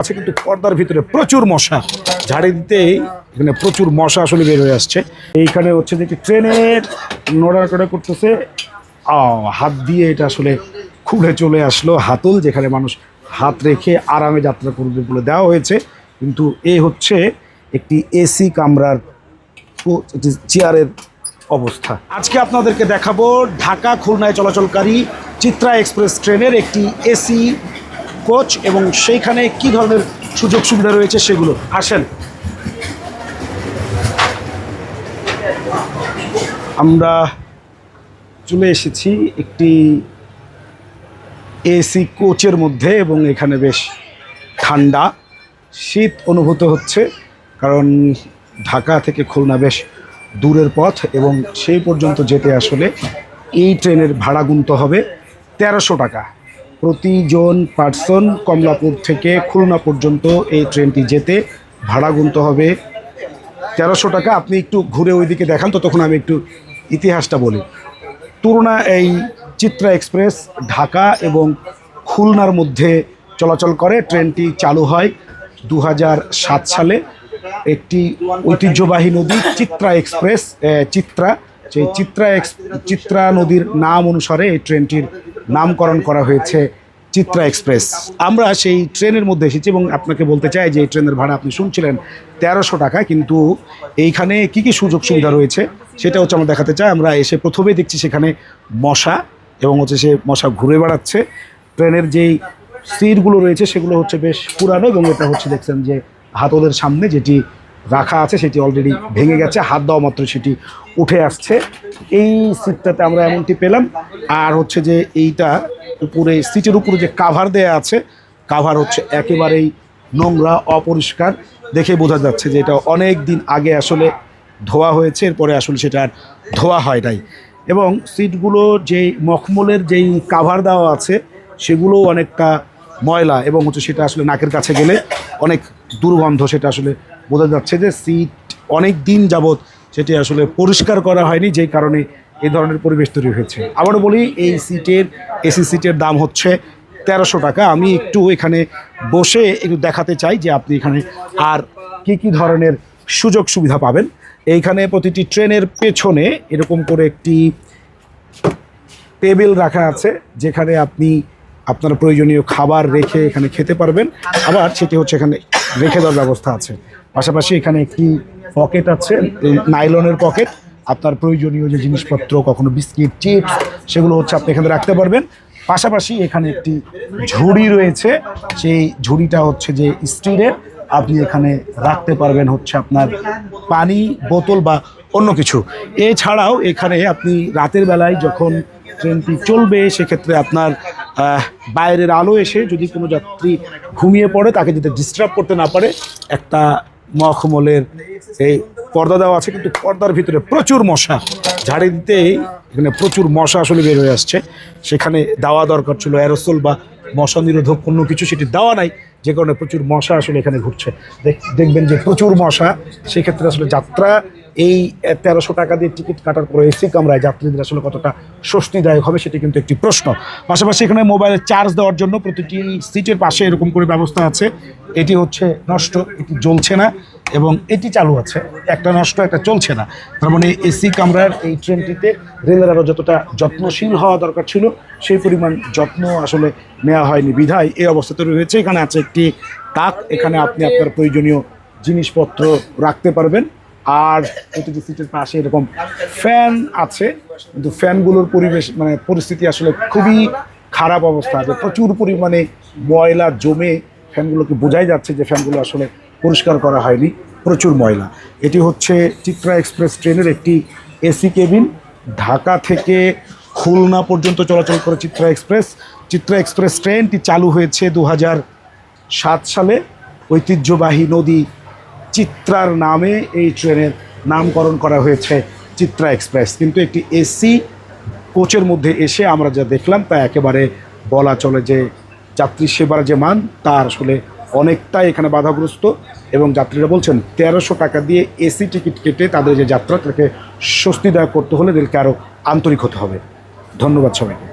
আছে কিন্তু পর্দার ভিতরে প্রচুর মশা। ঝাড়ি দিতেই এখানে প্রচুর মশা আসলে বের হয়ে আসছে। এইখানে হচ্ছে যে ট্রেনের নড়াচড়া করতেছে। হাত দিয়ে এটা আসলে খুলে চলে আসলো হাতল, যেখানে মানুষ হাত রেখে আরামে যাত্রা করবে বলে দেওয়া হয়েছে। কিন্তু এ হচ্ছে একটি এসি কামরার চেয়ারের অবস্থা। আজকে আপনাদেরকে দেখাবো ঢাকা খুলনায় চলাচলকারী চিত্রা এক্সপ্রেস ট্রেনের একটি এসি কোচ এবং সেইখানে কি ধরনের সুযোগ সুবিধা রয়েছে সেগুলো? আসেন। আমরা চলে এসেছি একটি এসি কোচের মধ্যে এবং এখানে বেশ ঠান্ডা। শীত অনুভূত হচ্ছে, কারণ ঢাকা থেকে খুলনা বেশ দূরের পথ এবং সেই পর্যন্ত যেতে আসলে এই ট্রেনের ভাড়া গুনতে হবে তেরোশো টাকা। প্রতিজন পার্সন কমলাপুর থেকে খুলনা পর্যন্ত এই ট্রেনটি যেতে ভাড়া গুনতে হবে। তেরোশো টাকা, আপনি একটু ঘুরে ওইদিকে দেখান তো, তখন আমি একটু ইতিহাসটা বলি। তুলনা এই চিত্রা এক্সপ্রেস ঢাকা এবং খুলনার মধ্যে চলাচল করে। ট্রেনটি চালু হয় দু সালে। একটি ঐতিহ্যবাহী নদী, চিত্রা এক্সপ্রেস চিত্রা। সেই চিত্রা এক্স, চিত্রা নদীর নাম অনুসারে এই ট্রেনটির নামকরণ করা হয়েছে চিত্রা এক্সপ্রেস। আমরা সেই ট্রেনের মধ্যে এসেছি এবং আপনাকে বলতে চাই যে এই ট্রেনের ভাড়া আপনি শুনছিলেন তেরোশো টাকা, কিন্তু এইখানে কি কি সুযোগ সুবিধা রয়েছে সেটা হচ্ছে আমরা দেখাতে চাই। আমরা এসে প্রথমেই দেখছি সেখানে মশা এবং হচ্ছে সে মশা ঘুরে বেড়াচ্ছে। ট্রেনের যেই সিটগুলো রয়েছে সেগুলো হচ্ছে বেশ পুরানো এবং এটা হচ্ছে দেখছেন যে হাতলের সামনে যেটি রাখা আছে, সেটি অলরেডি ভেঙে গেছে, হাত দেওয়া মাত্র সেটি উঠে আসছে। এই সিটটাতে আমরা এমনটি পেলাম। আর হচ্ছে যে এইটা উপরে সিটের উপরে যে কাভার দেয়া আছে কাভার হচ্ছে একেবারেই নোংরা, অপরিষ্কার। দেখে বোঝা যাচ্ছে যে এটা অনেক দিন আগে আসলে ধোয়া হয়েছে, এরপরে আসলে সেটা আর ধোয়া হয় নাই। এবং সিটগুলো যেই মখমলের যেই কাভার দেওয়া আছে সেগুলো অনেকটা ময়লা এবং হচ্ছে সেটা আসলে নাকের কাছে গেলে অনেক দুর্গন্ধ, সেটা আসলে বোঝা যাচ্ছে যে সিট অনেক দিন যাবৎ সেটি আসলে পরিষ্কার করা হয়নি, যেই কারণে এই ধরনের পরিবেশ তৈরি হয়েছে। আবারও বলি, এই সিটের এসি সিটের দাম হচ্ছে তেরোশো টাকা। আমি একটু এখানে বসে একটু দেখাতে চাই যে আপনি এখানে আর কি কি ধরনের সুযোগ সুবিধা পাবেন। এইখানে প্রতিটি ট্রেনের পেছনে এরকম করে একটি টেবিল রাখা আছে, যেখানে আপনি আপনার প্রয়োজনীয় খাবার রেখে এখানে খেতে পারবেন। আবার সেটি হচ্ছে এখানে রেখে দেওয়ার ব্যবস্থা আছে। পাশাপাশি এখানে একটি পকেট আছে নাইলনের পকেট। আপনার প্রয়োজনীয় যে জিনিসপত্র, কখনো বিস্কিট, চিপস, সেগুলো হচ্ছে আপনি এখানে রাখতে পারবেন। পাশাপাশি এখানে একটি ঝুড়ি রয়েছে, সেই ঝুড়িটা হচ্ছে যে স্টিলের। আপনি এখানে রাখতে পারবেন হচ্ছে আপনার পানি, বোতল বা অন্য কিছু। এছাড়াও এখানে আপনি রাতের বেলায় যখন ট্রেনটি চলবে, সেক্ষেত্রে আপনার বাইরের আলো এসে যদি কোনো যাত্রী ঘুমিয়ে পড়ে, তাকে যদি ডিস্টার্ব করতে না পারে, একটা মখমলের এই পর্দা দেওয়া আছে, কিন্তু পর্দার ভিতরে প্রচুর মশা। ঝাড়ি দিতেই এখানে প্রচুর মশা আসলে বের হয়ে আসছে। সেখানে দেওয়া দরকার ছিল অ্যারোসোল বা মশা নিরোধক কোনো কিছু, সেটি দেওয়া নাই। যে কারণে প্রচুর মশা আসলে এখানে ঘুরছে। দেখ- দেখবেন যে প্রচুর মশা, সেক্ষেত্রে আসলে যাত্রা, এই তেরোশো টাকা দিয়ে টিকিট কাটার পরে এসি কামরায় যাত্রীদের আসলে কতটা স্বস্তিদায়ক হবে সেটি কিন্তু একটি প্রশ্ন। পাশাপাশি এখানে মোবাইলে চার্জ দেওয়ার জন্য প্রতিটি সিটের পাশে এরকম করে ব্যবস্থা আছে। এটি হচ্ছে নষ্ট, এটি জ্বলছে না। এবং এটি চালু আছে। একটা নষ্ট, একটা চলছে না। তার মানে এসি কামরার এই ট্রেনটিতে রেলের আরও যতটা যত্নশীল হওয়া দরকার ছিল, সেই পরিমাণ যত্ন আসলে নেওয়া হয়নি। বিধায় এই অবস্থা তৈরি হয়েছে। এখানে আছে একটি তাক। এখানে আপনি আপনার প্রয়োজনীয় জিনিসপত্র রাখতে পারবেন। আর প্রতিটি সিটের পাশে এরকম ফ্যান আছে, কিন্তু ফ্যানগুলোর পরিবেশ মানে পরিস্থিতি আসলে খুবই খারাপ অবস্থা। আছে প্রচুর পরিমাণে ময়লা জমে ফ্যানগুলোকে বোঝাই যাচ্ছে যে ফ্যানগুলো আসলে পরিষ্কার করা হয়নি, প্রচুর ময়লা। এটি হচ্ছে চিত্রা এক্সপ্রেস ট্রেনের একটি এসি কেবিন। ঢাকা থেকে খুলনা পর্যন্ত চলাচল করে চিত্রা এক্সপ্রেস। চিত্রা এক্সপ্রেস ট্রেনটি চালু হয়েছে দু সাত সালে। ঐতিহ্যবাহী নদী চিত্রার নামে এই ট্রেনের নামকরণ করা হয়েছে চিত্রা এক্সপ্রেস। কিন্তু একটি এসি কোচের মধ্যে এসে আমরা যা দেখলাম তা একেবারে বলা চলে যে যাত্রী সেবার যে মান তার আসলে অনেকটাই এখানে বাধাগ্রস্ত এবং যাত্রীরা বলছেন তেরোশো টাকা দিয়ে এসি টিকিট কেটে তাদের যে যাত্রা তাকে স্বস্তিদায়ক করতে হলে রেলকে আরও আন্তরিক হতে হবে। ধন্যবাদ সবাইকে।